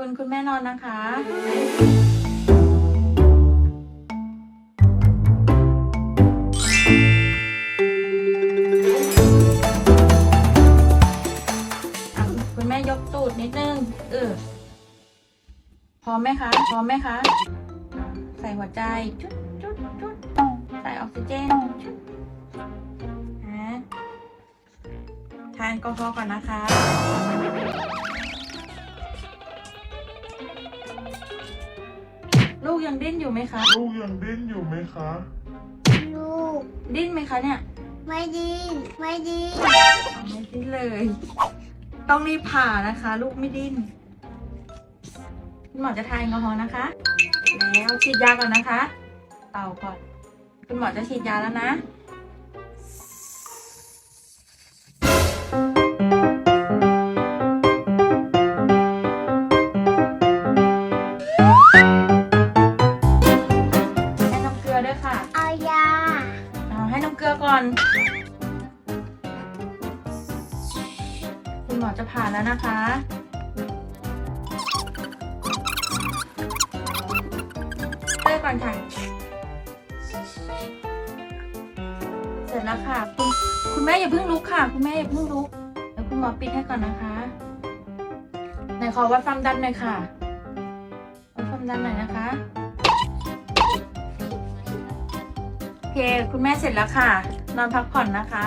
คุณคุณแม่นอนนะคะอะคุณแม่ยกตูดนิดนึง เออ พร้อมไหมคะ พร้อมไหมคะ ใส่หัวใจ จุดจุดจุดใส่ออกซิเจนจุดฮะทานแอลกอฮอล์ก่อนนะคะ กยังดิ้นอยู่ไหมคะ ลูกยังดิ้นอยู่ไหมคะ ลูก ดิ้นไหมคะเนี่ย ไม่ดีไม่ดีไม่ดิ้นเลย ต้องรีบผ่านะคะ ลูกไม่ดิ้นคุณหมอจะทานแอลกอฮอล์นะคะ แล้วฉีดยาก่อนนะคะ เป่าก่อน คุณหมอจะฉีดยาแล้วนะ ลือก่อน คุณหมอจะผ่าแล้วนะคะ เกลือก่อนค่ะ เสร็จแล้วค่ะ คุณคุณแม่อย่าเพิ่งลุกค่ะ คุณแม่อย่าเพิ่งลุก เดี๋ยวคุณหมอปิดให้ก่อนนะคะ ไหนขอวัดความดันหน่อยค่ะ วัดความดันหน่อยนะคะ เค คุณแม่เสร็จแล้วค่ะ นอนพักผ่อนนะคะ